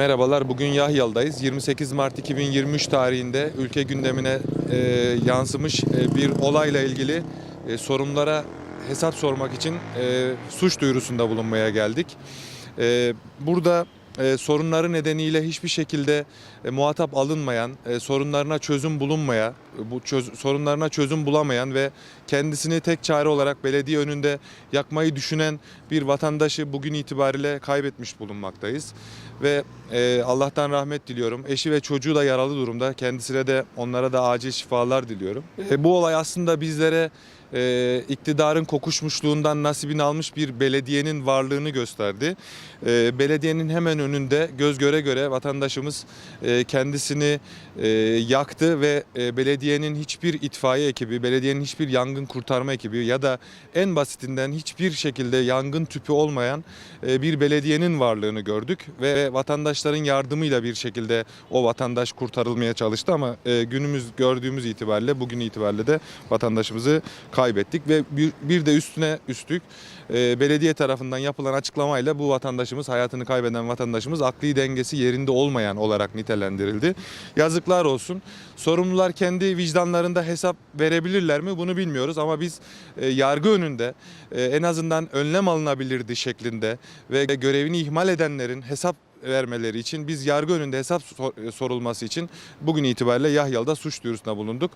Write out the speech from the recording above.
Merhabalar, bugün Yahyalı'dayız. 28 Mart 2023 tarihinde ülke gündemine e, yansımış e, bir olayla ilgili e, sorunlara hesap sormak için e, suç duyurusunda bulunmaya geldik. E, burada e, sorunları nedeniyle hiçbir şekilde e, muhatap alınmayan, e, sorunlarına çözüm bulunmaya, bu çöz- sorunlarına çözüm bulamayan ve kendisini tek çare olarak belediye önünde yakmayı düşünen bir vatandaşı bugün itibariyle kaybetmiş bulunmaktayız. Ve e, Allah'tan rahmet diliyorum. Eşi ve çocuğu da yaralı durumda. Kendisine de onlara da acil şifalar diliyorum. E, bu olay aslında bizlere e, iktidarın kokuşmuşluğundan nasibini almış bir belediyenin varlığını gösterdi. E, belediyenin hemen önünde göz göre göre vatandaşımız e, kendisini e, yaktı ve e, belediyenin hiçbir itfaiye ekibi, belediyenin hiçbir yangın kurtarma ekibi ya da en basitinden hiçbir şekilde yangın tüpü olmayan e, bir belediyenin varlığını gördük ve vatandaşların yardımıyla bir şekilde o vatandaş kurtarılmaya çalıştı ama e, günümüz gördüğümüz itibariyle bugün itibariyle de vatandaşımızı kaybettik ve bir, bir de üstüne üstlük e, belediye tarafından yapılan açıklamayla bu vatandaşımız hayatını kaybeden vatandaşımız akli dengesi yerinde olmayan olarak nitelendirildi. Yazıklar olsun. Sorumlular kendi vicdanlarında hesap verebilirler mi bunu bilmiyoruz ama biz e, yargı önünde e, en azından önlem alınabilirdi şeklinde ve görevini ihmal edenlerin hesap vermeleri için biz yargı önünde hesap sor- sorulması için bugün itibariyle Yahyalı'da suç duyurusunda bulunduk.